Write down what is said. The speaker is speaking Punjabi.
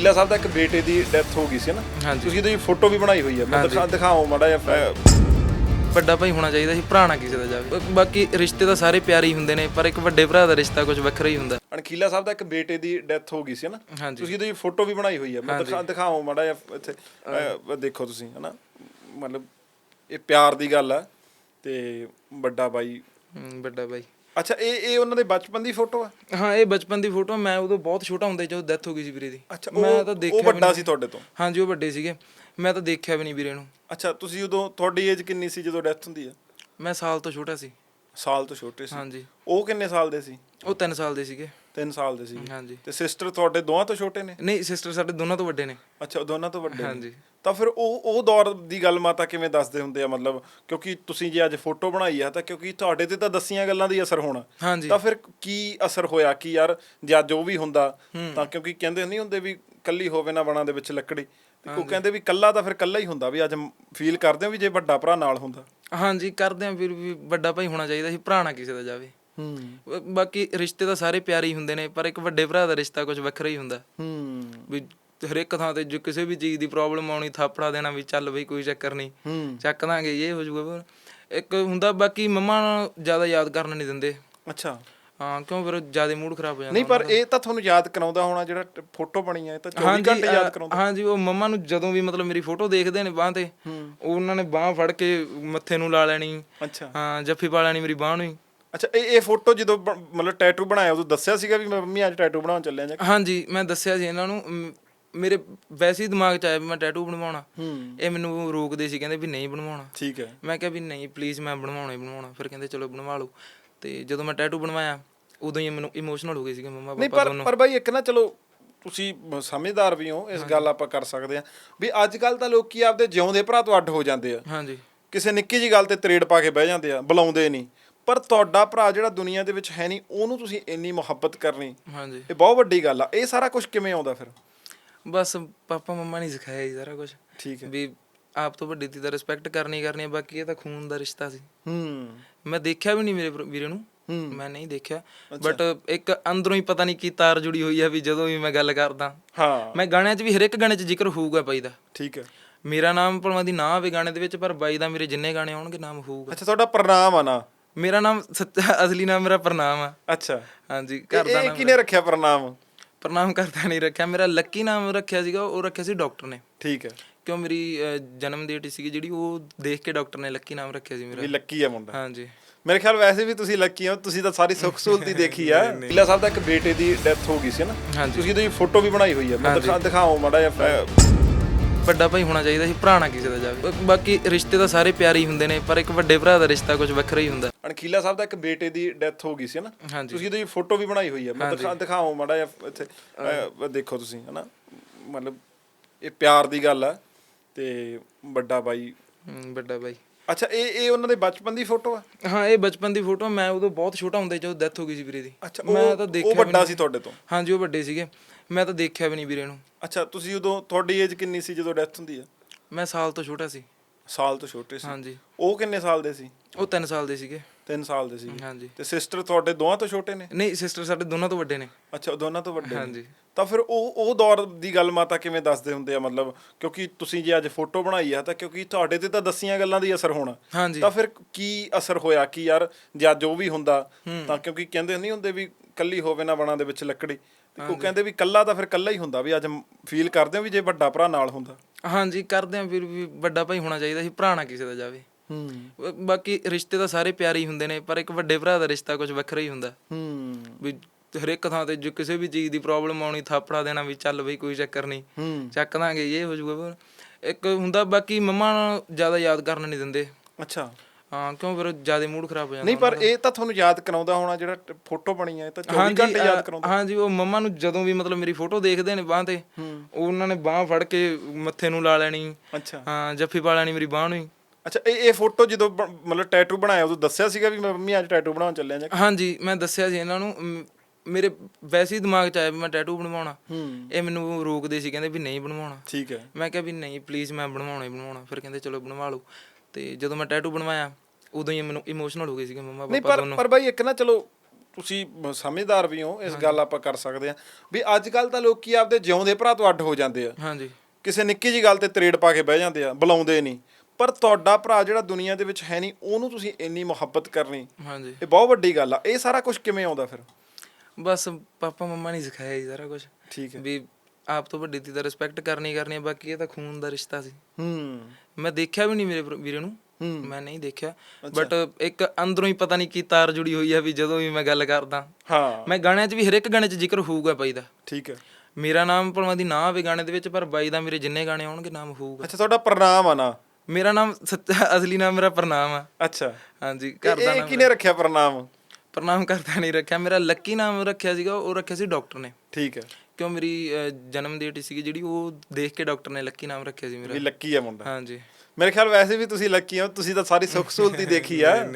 ਲੀਲਾ ਸਾਹਿਬ ਦਾ ਇੱਕ ਬੇਟੇ ਦੀ ਡੈਥ ਹੋ ਗਈ ਸੀ ਨਾ। ਹਾਂਜੀ। ਤੁਸੀਂ ਉਹਦੀ ਫੋਟੋ ਵੀ ਬਣਾਈ ਹੋਈ ਹੈ। ਮੈਂ ਹਾਂਜੀ। ਦਿਖਾ ਦਿਖਾਓ ਮਾੜਾ ਜਿਹਾ ਫ- ਵੱਡਾ ਭਾਈ ਹੋਣਾ ਚਾਹੀਦਾ ਸੀ ਭਰਾ ਨਾ ਕਿਸੇ ਦਾ ਜਾਵੇ। ਬ- ਬਾਕੀ ਰਿਸ਼ਤੇ ਤਾਂ ਸਾਰੇ ਪਿਆਰੇ ਹੀ ਹੁੰਦੇ ਨੇ ਪਰ ਇੱਕ ਵੱਡੇ ਭਰਾ ਦਾ ਰਿਸ਼ਤਾ ਕੁਝ ਵੱਖਰਾ ਹੀ ਹੁੰਦਾ। ਅਣਖੀਲਾ ਸਾਹਿਬ ਦਾ ਇੱਕ ਬੇਟੇ ਦੀ ਡੈਥ ਹੋ ਗਈ ਸੀ ਨਾ। ਹਾਂਜੀ। ਤੁਸੀਂ ਉਹਦੀ ਫੋਟੋ ਵੀ ਬਣਾਈ ਹੋਈ ਹੈ। ਮੈਂ। ਦਿਖਾ ਦਿਖਾਓ ਮਾੜਾ ਜਿਹਾ ਇੱਥੇ। ਅਹ, ਦੇਖੋ ਤੁਸੀਂ ਹਨਾ ਮਤਲਬ ਇਹ ਪਿਆਰ ਦੀ ਗੱਲ ਆ ਤੇ ਵੱਡਾ ਬਾਈ ਹਮ, ਵੱਡਾ ਭਾਈ। ਅੱਛਾ ਇਹ ਇਹ ਉਹਨਾਂ ਦੇ ਬਚਪਨ ਦੀ ਫੋਟੋ ਆ? ਹਾਂ ਇਹ ਬਚਪਨ ਦੀ ਫੋਟੋ ਮੈਂ ਉਦੋਂ ਬਹੁਤ ਛੋਟਾ ਹੁੰਦਾ ਸੀ ਜਦੋਂ ਡੈਥ ਹੋ ਗਈ ਸੀ ਵੀਰੇ ਦੀ। ਅੱਛਾ ਮੈਂ ਉਹ ਤਾਂ ਉਹ ਦੇਖਿਆ ਵੀ ਵੱਡਾ। ਸੀ ਤੁਹਾਡੇ ਤੋਂ? ਹਾਂਜੀ ਉਹ ਵੱਡੇ ਸੀਗੇ। ਮੈਂ ਤਾਂ ਦੇਖਿਆ ਵੀ ਨਹੀਂ ਵੀਰੇ ਨੂੰ। ਅੱਛਾ ਤੁਸੀਂ ਉਦੋਂ ਤੁਹਾਡੀ ਏਜ ਕਿੰਨੀ ਸੀ ਜਦੋਂ ਡੈਥ ਹੁੰਦੀ ਆ? ਮੈਂ ਸਾਲ ਤੋਂ ਛੋਟਾ ਸੀ। ਸਾਲ ਤੋਂ ਛੋਟੇ ਸੀ। ਹਾਂਜੀ। ਉਹ ਕਿੰਨੇ ਸਾਲ ਦੇ ਸੀ? ਉਹ 3 ਸਾਲ ਦੇ ਸੀਗੇ। 3 ਸਾਲ ਦੇ ਸੀ। ਹਾਂਜੀ। ਤੇ ਸਿਸਟਰ ਤੁਹਾਡੇ ਦੋਵਾਂ ਤੋਂ ਛੋਟੇ ਨੇ? ਨਹੀਂ ਸਿਸਟਰ ਸਾਡੇ ਦੋਨਾਂ ਤੋਂ ਵੱਡੇ ਨੇ। ਅੱਛਾ ਦੋਨਾਂ ਤੋਂ ਵੱਡੇ। ਹਾਂਜੀ। ਤਾਂ ਫਿਰ ਉਹ ਉਹ ਦੌਰ ਦੀ ਗੱਲ ਮਾਤਾ ਕਿਵੇਂ ਦੱਸਦੇ ਹੁੰਦੇ ਆ? ਮਤਲਬ ਕਿਉਂਕਿ ਤੁਸੀਂ ਜੇ ਅੱਜ ਫੋਟੋ ਬਣਾਈ ਆ ਤਾਂ ਕਿਉਂਕਿ ਤੁਹਾਡੇ ਤੇ ਤਾਂ ਦਸੀਆਂ ਗੱਲਾਂ ਦੀ ਅਸਰ ਹੋਣਾ। ਹਾਂਜੀ। ਤਾਂ ਫਿਰ ਕੀ ਅਸਰ ਹੋਇਆ? ਕਿ ਯਾਰ ਜਾਂ ਜੋ ਵੀ ਹੁੰਦਾ ਤਾਂ ਕਿਉਂਕਿ ਕਹਿੰਦੇ ਨਹੀਂ ਹੁੰਦੇ ਵੀ ਕੱਲੀ ਹੋਵੇ ਨਾ ਬਣਾ ਦੇ ਵਿੱਚ ਲੱਕੜੀ। ਤੇ ਉਹ ਕਹਿੰਦੇ ਵੀ ਕੱਲਾ ਤਾਂ ਫਿਰ ਕੱਲਾ ਹੀ ਹੁੰਦਾ ਵੀ ਅੱਜ ਫੀਲ ਕਰਦੇ ਹੋ ਵੀ ਜੇ ਵੱਡਾ ਭਰਾ ਨਾਲ ਹੁੰਦਾ। ਹਾਂਜੀ ਕਰਦੇ ਆ ਵੀਰ ਵੀ ਵੱਡਾ ਭਾਈ ਹੋਣਾ ਚਾਹੀਦਾ ਸੀ ਭਰਾ ਨਾ ਕਿਸੇ ਦਾ ਜਾਵੇ। ਹੂੰ। ਬਾਕੀ ਰਿਸ਼ਤੇ ਤਾਂ ਸਾਰੇ ਪਿਆਰੇ ਹੀ ਹੁੰਦੇ ਨੇ ਪਰ ਇੱਕ ਵੱਡੇ ਭਰਾ ਦਾ ਰਿਸ਼ਤਾ ਕੁਝ ਵੱਖਰਾ ਹੀ ਹੁੰਦਾ। ਹੂੰ। ਵੀ ਹਰੇਕ ਥਾਂ ਤੇ ਜੋ ਕਿਸੇ ਵੀ ਚੀਜ਼ ਦੀ ਪ੍ਰੋਬਲਮ ਆਉਣੀ ਥਾਪੜਾ ਦੇਣਾ ਵੀ ਚੱਲ ਬਈ ਕੋਈ ਚੱਕਰ ਨਹੀਂ ਚੱਕ ਦਾਂਗੇ ਇਹ ਹੋ ਜਾਊਗਾ। ਇੱਕ ਹੁੰਦਾ ਬਾਕੀ ਮੰਮਾ ਨੂੰ ਜ਼ਿਆਦਾ ਯਾਦ ਕਰਨ ਨਹੀਂ ਦਿੰਦੇ। ਅੱਛਾ। ਹਾਂ ਕਿਉਂ ਫਿਰ ਜ਼ਿਆਦਾ ਮੂਡ ਖਰਾਬ ਹੋ ਜਾਂਦਾ ਨਹੀਂ ਪਰ ਇਹ ਤਾਂ ਤੁਹਾਨੂੰ ਯਾਦ ਕਰਾਉਂਦਾ ਹੋਣਾ ਜਿਹੜਾ ਫੋਟੋ ਬਣੀ ਹੈ ਇਹ ਤਾਂ 24 ਹਾਂਜੀ ਘੰਟੇ ਯਾਦ ਕਰਾਉਂਦਾ। ਹਾਂਜੀ ਉਹ ਮੰਮਾ ਨੂੰ ਜਦੋਂ ਵੀ ਮਤਲਬ ਮੇਰੀ ਫੋਟੋ ਦੇਖਦੇ ਨੇ ਬਾਹ ਤੇ ਉਹ ਉਹਨਾਂ ਨੇ ਬਾਹ ਫੜ ਕੇ ਮੱਥੇ ਨੂੰ ਲਾ ਲੈਣੀ ਅੱਛਾ। ਹਾਂ ਜੱਫੀ ਪਾ ਲੈਣੀ ਮੇਰੀ ਬਾਹ ਨੂੰ ਹੀ। ਅੱਛਾ ਇਹ ਇਹ ਫੋਟੋ ਜਦੋਂ ਮਤਲਬ ਟੈਟੂ ਬਣਾਇਆ ਉਦੋਂ ਦੱਸਿਆ ਸੀਗਾ ਵੀ ਮੈਂ ਮੰਮੀ ਅੱਜ ਟੈਟੂ ਬਣਾਉਣ ਚੱਲਿਆ ਜਾਂ ਹਾਂਜੀ ਮੈਂ ਦੱਸਿਆ ਸੀ ਇਹਨਾਂ ਨੂੰ ਮੇਰੇ ਵੈਸੇ ਹੀ ਦਿਮਾਗ 'ਚ ਆਇਆ ਵੀ ਮੈਂ ਟੈਟੂ ਬਣਵਾਉਣਾ। ਇਹ ਮੈਨੂੰ ਰੋਕਦੇ ਸੀ ਕਹਿੰਦੇ ਵੀ ਨਹੀਂ ਬਣਵਾਉਣਾ। ਠੀਕ ਹੈ। ਮੈਂ ਕਿਹਾ ਵੀ ਨਹੀਂ ਪਲੀਜ਼ ਮੈਂ ਬਣਵਾਉਣਾ ਹੀ ਬਣਵਾਉਣਾ। ਫਿਰ ਕਹਿੰਦੇ ਚਲੋ ਬਣਵਾ ਲਓ। ਤੇ ਜਦੋਂ ਮੈਂ ਟੈਟੂ ਬਣਵਾਇਆ ਉਦੋਂ ਹੀ ਮੈਨੂੰ ਇਮੋਸ਼ਨਲ ਹੋ ਗਏ ਸੀਗੇ ਮੰਮਾ ਨਹੀਂ ਪਾਪਾ ਪਰ ਦੋਨੋਂ ਪਰ ਬਾਈ ਇੱਕ ਨਾ ਚਲੋ ਤੁਸੀਂ ਸਮਝਦਾਰ ਵੀ ਹੋ ਇਸ ਗੱਲ ਆਪਾਂ ਕਰ ਸਕਦੇ ਆ ਵੀ ਅੱਜ ਕੱਲ ਤਾਂ ਲੋਕੀ ਆਪਦੇ ਜਿਉਂਦੇ ਭਰਾ ਤੋਂ ਅੱਡ ਹੋ ਜਾਂਦੇ ਆ। ਹਾਂਜੀ। ਕਿਸੇ ਨਿੱਕੀ ਜੀ ਗੱਲ ਤੇ ਤਰੇੜ ਪਾ ਕੇ ਬਹਿ ਜਾਂਦੇ ਆ ਬੁਲਾਉਂਦੇ ਨਹੀਂ। ਪਰ ਤੁਹਾਡਾ ਭਰਾ ਜਿਹੜਾ ਦੁਨੀਆ ਦੇ ਵਿੱਚ ਹੈ ਨਹੀਂ ਉਹਨੂੰ ਤੁਸੀਂ ਇੰਨੀ ਮੁਹੱਬਤ ਕਰਨੀ ਹਾਂਜੀ। ਇਹ ਬਹੁਤ ਵੱਡੀ ਗੱਲ ਆ। ਇਹ ਸਾਰਾ ਕੁਝ ਕਿਵੇਂ ਆਉਂਦਾ ਫਿਰ? ਬਸ ਪਾਪਾ ਮੰਮਾ ਨੇ ਸਿਖਾਇਆ ਜੀ ਸਾਰਾ ਕੁਝ ਠੀਕ ਹੈ। ਵੀ ਆਪ ਤੋਂ ਵੱਡੀ ਦੀ ਤਾਂ ਰਿਸਪੈਕਟ ਕਰਨੀ ਕਰਨੀ ਹੈ ਬਾਕੀ ਇਹ ਤਾਂ ਖੂਨ ਦਾ ਰਿਸ਼ਤਾ ਸੀ। ਹੂੰ। ਮੈਂ ਦੇਖਿਆ ਵੀ ਨਹੀਂ ਮੇਰੇ ਵੀਰੇ ਨੂੰ। ਹੂੰ। ਮੈਂ ਨਹੀਂ ਦੇਖਿਆ। ਬਟ ਇੱਕ ਅੰਦਰੋਂ ਹੀ ਪਤਾ ਨਹੀਂ ਕੀ ਤਾਰ ਜੁੜੀ ਹੋਈ ਆ ਵੀ ਜਦੋਂ ਵੀ ਮੈਂ ਗੱਲ ਕਰਦਾ। ਹਾਂ। ਮੈਂ ਗਾਣਿਆਂ 'ਚ ਵੀ ਹਰ ਇੱਕ ਗਾਣੇ 'ਚ ਜ਼ਿਕਰ ਹੋਊਗਾ ਬਾਈ ਦਾ। ਠੀਕ ਹੈ ਮੇਰਾ ਨਾਮ ਭਲਵਾਂ ਦੀ ਨਾ ਹੋਵੇ ਗਾਣੇ ਦੇ ਵਿੱਚ ਪਰ ਬਾਈ ਦਾ ਮੇਰੇ ਜਿੰਨੇ ਗਾਣੇ ਆਉਣਗੇ ਨਾਮ ਹੋਊਗਾ। ਅੱਛਾ ਤੁਹਾਡਾ ਪ੍ਰਣਾਮ ਆ ਨਾ? ਮੇਰਾ ਨਾਮ ਸੱਚਾ ਅਸਲੀ ਨਾਮ ਮੇਰਾ ਪ੍ਰਨਾਮ ਆ। ਅੱਛਾ। ਹਾਂਜੀ ਘਰ ਦਾ ਇਹ ਨਾਮ ਕਿਹਨੇ ਰੱਖਿਆ ਪ੍ਰਣਾਮ? ਪ੍ਰਨਾਮ ਕਰਦਾ ਨਹੀਂ ਰੱਖਿਆ। ਮੇਰਾ ਲੱਕੀ ਨਾਮ ਰੱਖਿਆ ਸੀਗਾ ਉਹ ਰੱਖਿਆ ਸੀ ਡਾਕਟਰ ਨੇ। ਠੀਕ ਹੈ ਕਿਉਂ ਮੇਰੀ ਜਨਮ ਡੇਟ ਸੀਗੀ ਜਿਹੜੀ ਉਹ ਦੇਖ ਕੇ ਡਾਕਟਰ ਨੇ ਲੱਕੀ ਨਾਮ ਰੱਖਿਆ ਸੀ ਵੀ ਮੇਰਾ ਲੱਕੀ ਆ ਮੁੰਡਾ। ਹਾਂਜੀ। ਮੇਰੇ ਖਿਆਲ ਵੈਸੇ ਵੀ ਤੁਸੀਂ ਲੱਕੀ ਹੋ ਤੁਸੀਂ ਤਾਂ ਸਾਰੀ ਸੁੱਖ ਸਹੂਲਤ ਹੀ ਦੇਖੀ ਆ। ਲੀਲਾ ਸਾਹਿਬ ਦਾ ਇੱਕ ਬੇਟੇ ਦੀ ਡੈਥ ਹੋ ਗਈ ਸੀ ਨਾ? ਹਾਂਜੀ। ਤੁਸੀਂ ਉਹਦੀ ਫੋਟੋ ਵੀ ਬਣਾਈ ਹੋਈ ਹੈ ਮੈਂ ਦਿਖਾ ਦਿਖਾਓ ਮਾੜਾ ਜਿਹਾ ਫ- ਵੱਡਾ ਭਾਈ ਹੋਣਾ ਚਾਹੀਦਾ ਸੀ ਭਰਾ ਨਾ ਕਿਸੇ ਦਾ ਜਾਵੇ। ਬ- ਬਾਕੀ ਰਿਸ਼ਤੇ ਤਾਂ ਸਾਰੇ ਪਿਆਰੇ ਹੀ ਹੁੰਦੇ ਨੇ ਪਰ ਇੱਕ ਵੱਡੇ ਭਰਾ ਦਾ ਰਿਸ਼ਤਾ ਕੁਝ ਵੱਖਰਾ ਹੀ ਹੁੰਦਾ। ਅਣਖੀਲਾ ਸਾਹਿਬ ਦਾ ਇੱਕ ਬੇਟੇ ਦੀ ਡੈਥ ਹੋ ਗਈ ਸੀ ਨਾ? ਹਾਂਜੀ। ਤੁਸੀਂ ਉਹਦੀ ਫੋਟੋ ਵੀ ਬਣਾਈ ਹੋਈ ਹੈ ਮੈਂ ਦਿਖਾ ਦਿਖਾਓ ਮਾੜਾ ਜਿਹਾ ਇੱਥੇ। ਅਹ, ਦੇਖੋ ਤੁਸੀਂ ਹਨਾ ਮਤਲਬ ਇਹ ਪਿਆਰ ਦੀ ਗੱਲ ਆ। ਤੇ ਵੱਡਾ ਬਾਈ। ਹਮ, ਵੱਡਾ ਭਾਈ ਅੱਛਾ ਇਹ ਇਹ ਉਹਨਾਂ ਦੇ ਬਚਪਨ ਦੀ ਫੋਟੋ ਆ? ਹਾਂ ਇਹ ਬਚਪਨ ਦੀ ਫੋਟੋ ਮੈਂ ਉਦੋਂ ਬਹੁਤ ਛੋਟਾ ਹੁੰਦਾ ਸੀ ਜਦੋਂ ਡੈਥ ਹੋ ਗਈ ਸੀ ਵੀਰੇ ਦੀ। ਅੱਛਾ ਮੈਂ ਉਹ ਤਾਂ ਉਹ ਦੇਖਿਆ ਵੀ ਵੱਡਾ ਨਹੀਂ। ਸੀ ਤੁਹਾਡੇ ਤੋਂ? ਹਾਂਜੀ ਉਹ ਵੱਡੇ ਸੀਗੇ। ਮੈਂ ਤਾਂ ਦੇਖਿਆ ਵੀ ਨਹੀਂ ਵੀਰੇ ਨੂੰ। ਅੱਛਾ ਤੁਸੀਂ ਉਦੋਂ ਤੁਹਾਡੀ ਏਜ ਕਿੰਨੀ ਸੀ ਜਦੋਂ ਡੈਥ ਹੁੰਦੀ ਆ? ਮੈਂ ਸਾਲ ਤੋਂ ਛੋਟਾ ਸੀ। ਸਾਲ ਤੋਂ ਛੋਟੇ ਸੀ। ਹਾਂਜੀ। ਉਹ ਕਿੰਨੇ ਸਾਲ ਦੇ ਸੀ? ਉਹ 3 ਸਾਲ ਦੇ ਸੀਗੇ। 3 ਸਾਲ ਦੇ ਸੀ। ਹਾਂਜੀ। ਤੇ ਸਿਸਟਰ ਤੁਹਾਡੇ ਦੋਵਾਂ ਤੋਂ ਛੋਟੇ ਨੇ? ਨਹੀਂ ਸਿਸਟਰ ਸਾਡੇ ਦੋਨਾਂ ਤੋਂ ਵੱਡੇ ਨੇ। ਅੱਛਾ ਉਹ ਦੋਨਾਂ ਤੋਂ ਵੱਡੇ ਨੇ। ਹਾਂਜੀ। ਤਾਂ ਫਿਰ ਉਹ ਉਹ ਦੌਰ ਦੀ ਗੱਲ ਮਾਤਾ ਕਿਵੇਂ ਦੱਸਦੇ ਹੁੰਦੇ ਆ? ਮਤਲਬ ਕਿਉਂਕਿ ਤੁਸੀਂ ਜੇ ਅੱਜ ਫੋਟੋ ਬਣਾਈ ਆ ਤਾਂ ਕਿਉਂਕਿ ਤੁਹਾਡੇ ਤੇ ਤਾਂ ਦਸੀਆਂ ਗੱਲਾਂ ਦੀ ਅਸਰ ਹੋਣਾ। ਤਾਂ ਫਿਰ ਕੀ ਅਸਰ ਹੋਇਆ? ਕਿ ਯਾਰ ਜਾਂ ਜੋ ਵੀ ਹੁੰਦਾ ਤਾਂ ਕਿਉਂਕਿ ਕਹਿੰਦੇ ਨਹੀਂ ਹੁੰਦੇ ਵੀ ਕੱਲੀ ਹੋਵੇ ਨਾ ਬਣਾ ਦੇ ਵਿੱਚ ਲੱਕੜੀ। ਉਹ ਕਹਿੰਦੇ ਵੀ ਕੱਲਾ ਤਾਂ ਫਿਰ ਕੱਲਾ ਹੀ ਹੁੰਦਾ ਵੀ ਅੱਜ ਫੀਲ ਕਰਦੇ ਹੋ ਵੀ ਜੇ ਵੱਡਾ ਭਰਾ ਨਾਲ ਹੁੰਦਾ। ਹਾਂਜੀ ਕਰਦੇ ਆ ਵੀ ਵੱਡਾ ਭਾਈ ਹੋਣਾ ਚਾਹੀਦਾ ਸੀ ਭਰਾ ਨਾ ਕਿਸੇ ਦਾ ਜਾਵੇ। ਹੂੰ। ਬਾਕੀ ਰਿਸ਼ਤੇ ਤਾਂ ਸਾਰੇ ਪਿਆਰੇ ਹੀ ਹੁੰਦੇ ਨੇ ਪਰ ਇੱਕ ਵੱਡੇ ਭਰਾ ਦਾ ਰਿਸ਼ਤਾ ਕੁਝ ਵੱਖਰਾ ਹੀ ਹੁੰਦਾ। ਹੂੰ। ਵੀ ਹਰੇਕ ਥਾਂ ਤੇ ਜੋ ਕਿਸੇ ਵੀ ਚੀਜ਼ ਦੀ ਪ੍ਰੋਬਲਮ ਆਉਣੀ ਥਾਪੜਾ ਦੇਣਾ ਵੀ ਚੱਲ ਬਈ ਕੋਈ ਚੱਕਰ ਨਹੀਂ। ਚੱਕ ਦਾਂਗੇ ਇਹ ਹੋ ਜਾਊਗਾ। ਪਰ ਇੱਕ ਹੁੰਦਾ ਬਾਕੀ ਮੰਮਾ ਨੂੰ ਜ਼ਿਆਦਾ ਯਾਦ ਕਰਨ ਨਹੀਂ ਦਿੰਦੇ। ਅੱਛਾ। ਹਾਂ ਕਿਉਂ? ਫਿਰ ਜ਼ਿਆਦਾ ਮੂਡ ਖਰਾਬ ਹੋ ਜਾਂਦਾ ਨਹੀਂ ਪਰ ਇਹ ਤਾਂ ਤੁਹਾਨੂੰ ਯਾਦ ਕਰਾਉਂਦਾ ਹੋਣਾ ਜਿਹੜਾ ਫੋਟੋ ਬਣੀ ਹੈ ਇਹ ਤਾਂ 24 ਹਾਂਜੀ ਘੰਟੇ ਯਾਦ ਕਰਾਉਂਦਾ। ਹਾਂਜੀ ਉਹ ਮੰਮਾ ਨੂੰ ਜਦੋਂ ਵੀ ਮਤਲਬ ਮੇਰੀ ਫੋਟੋ ਦੇਖਦੇ ਨੇ ਬਾਹ ਤੇ ਉਹ ਉਹਨਾਂ ਨੇ ਬਾਹ ਫੜ ਕੇ ਮੱਥੇ ਨੂੰ ਲਾ ਲੈਣੀ। ਅੱਛਾ। ਹਾਂ ਜੱਫੀ ਪਾ ਲੈਣੀ ਮੇਰੀ ਬਾਹ ਨੂੰ ਹੀ। ਅੱਛਾ ਇਹ ਇਹ ਫੋਟੋ ਜਦੋਂ ਮਤਲਬ ਟੈਟੂ ਬਣਾਇਆ ਉਦੋਂ ਦੱਸਿਆ ਸੀਗਾ ਵੀ ਮੈਂ ਮੰਮੀ ਅੱਜ ਟੈਟੂ ਬਣਾਉਣ ਚੱਲਿਆ ਜਾਂ ਹਾਂਜੀ ਮੈਂ ਦੱਸਿਆ ਸੀ ਇਹਨਾਂ ਨੂੰ ਮੇਰੇ ਵੈਸੇ ਹੀ ਦਿਮਾਗ 'ਚ ਆਇਆ ਵੀ ਮੈਂ ਟੈਟੂ ਬਣਵਾਉਣਾ। ਇਹ ਮੈਨੂੰ ਰੋਕਦੇ ਸੀ ਕਹਿੰਦੇ ਵੀ ਨਹੀਂ ਬਣਵਾਉਣਾ। ਠੀਕ ਹੈ। ਮੈਂ ਕਿਹਾ ਵੀ ਨਹੀਂ ਪਲੀਜ਼ ਮੈਂ ਬਣਵਾਉਣਾ ਹੀ ਬਣਵਾਉਣਾ। ਫਿਰ ਕਹਿੰਦੇ ਚਲੋ ਬਣਵਾ ਲਓ। ਤੇ ਜਦੋਂ ਮੈਂ ਟੈਟੂ ਬਣਵਾਇਆ ਉਦੋਂ ਹੀ ਮੈਨੂੰ ਇਮੋਸ਼ਨਲ ਹੋ ਗਏ ਸੀਗੇ ਮੰਮਾ ਨਹੀਂ ਪਾਪਾ ਪਰ ਦੋਨੋਂ ਪਰ ਬਾਈ ਇੱਕ ਨਾ ਚਲੋ ਤੁਸੀਂ ਸਮਝਦਾਰ ਵੀ ਹੋ ਇਸ ਗੱਲ ਆਪਾਂ ਕਰ ਸਕਦੇ ਆ ਵੀ ਅੱਜ ਕੱਲ ਤਾਂ ਲੋਕੀ ਆਪਦੇ ਜਿਉਂਦੇ ਭਰਾ ਤੋਂ ਅੱਡ ਹੋ ਜਾਂਦੇ ਆ। ਹਾਂਜੀ। ਕਿਸੇ ਨਿੱਕੀ ਜੀ ਗੱਲ ਤੇ ਤਰੇੜ ਪਾ ਕੇ ਬਹਿ ਜਾਂਦੇ ਆ ਬੁਲਾਉਂਦੇ ਨਹੀਂ। ਪਰ ਤੁਹਾਡਾ ਭਰਾ ਜਿਹੜਾ ਦੁਨੀਆ ਦੇ ਵਿੱਚ ਹੈ ਨਹੀਂ ਉਹਨੂੰ ਤੁਸੀਂ ਇੰਨੀ ਮੁਹੱਬਤ ਕਰਨੀ। ਹਾਂਜੀ। ਇਹ ਬਹੁਤ ਵੱਡੀ ਗੱਲ ਆ। ਇਹ ਸਾਰਾ ਕੁਝ ਕਿਵੇਂ ਆਉਂਦਾ ਫਿਰ? ਬਸ ਪਾਪਾ ਮੰਮਾ ਨੇ ਸਿਖਾਇਆ ਜੀ ਸਾਰਾ ਕੁਝ ਠੀਕ ਹੈ। ਵੀ ਆਪ ਤੋਂ ਵੱਡੀ ਦੀ ਤਾਂ ਰਿਸਪੈਕਟ ਕਰਨੀ ਕਰਨੀ ਹੈ ਬਾਕੀ ਇਹ ਤਾਂ ਖੂਨ ਦਾ ਰਿਸ਼ਤਾ ਸੀ। ਹੂੰ। ਮੈਂ ਦੇਖਿਆ ਵੀ ਨਹੀਂ ਮੇਰੇ ਭਰਾ- ਵੀਰੇ ਨੂੰ। ਹੂੰ। ਮੈਂ ਨਹੀਂ ਦੇਖਿਆ। ਬਟ ਇੱਕ ਅੰਦਰੋਂ ਹੀ ਪਤਾ ਨਹੀਂ ਕੀ ਤਾਰ ਜੁੜੀ ਹੋਈ ਆ ਵੀ ਜਦੋਂ ਵੀ ਮੈਂ ਗੱਲ ਕਰਦਾ। ਹਾਂ। ਮੈਂ ਗਾਣਿਆਂ 'ਚ ਵੀ ਹਰ ਇੱਕ ਗਾਣੇ 'ਚ ਜ਼ਿਕਰ ਹੋਊਗਾ ਬਾਈ ਦਾ। ਠੀਕ ਹੈ। ਮੇਰਾ ਨਾਮ ਭਲਵਾਂ ਦੀ ਨਾ ਆਵੇ ਗਾਣੇ ਦੇ ਵਿੱਚ ਪਰ ਬਾਈ ਦਾ ਮੇਰੇ ਜਿੰਨੇ ਗਾਣੇ ਆਉਣਗੇ ਨਾਮ ਹੋਊਗਾ। ਅੱਛਾ ਤੁਹਾਡਾ ਪ੍ਰਣਾਮ ਆ ਨਾ। ਮੇਰਾ ਨਾਮ ਸੱਚਾ ਅਸਲੀ ਨਾਮ ਮੇਰਾ ਪ੍ਰਨਾਮ ਆ। ਅੱਛਾ। ਹਾਂਜੀ ਘਰ ਦਾ ਇਹ ਨਾਮ ਕਿਨੇ ਰੱਖਿਆ ਪ੍ਰਣਾਮ? ਪ੍ਰਨਾਮ ਕਰਦਾ ਨਹੀਂ ਰੱਖਿਆ। ਮੇਰਾ ਲੱਕੀ ਨਾਮ ਰੱਖਿਆ ਸੀਗਾ ਉਹ ਰੱਖਿਆ ਸੀ ਡਾਕਟਰ ਨੇ। ਠੀਕ ਹੈ। ਕਿਉਂ ਮੇਰੀ ਜਨਮ ਡੇਟ ਸੀਗੀ ਜਿਹੜੀ ਉਹ ਦੇਖ ਕੇ ਡਾਕਟਰ ਨੇ ਲੱਕੀ ਨਾਮ ਰੱਖਿਆ ਸੀ ਮੇਰਾ। ਵੀ ਲੱਕੀ ਆ ਮੁੰਡਾ। ਹਾਂਜੀ। ਮੇਰੇ ਖਿਆਲ ਵੈਸੇ ਵੀ ਤੁਸੀਂ ਲੱਕੀ ਹੋ ਤੁਸੀਂ ਤਾਂ ਸਾਰੀ ਸੁੱਖ ਸਹੂਲਤ ਹੀ ਦੇਖੀ ਆ।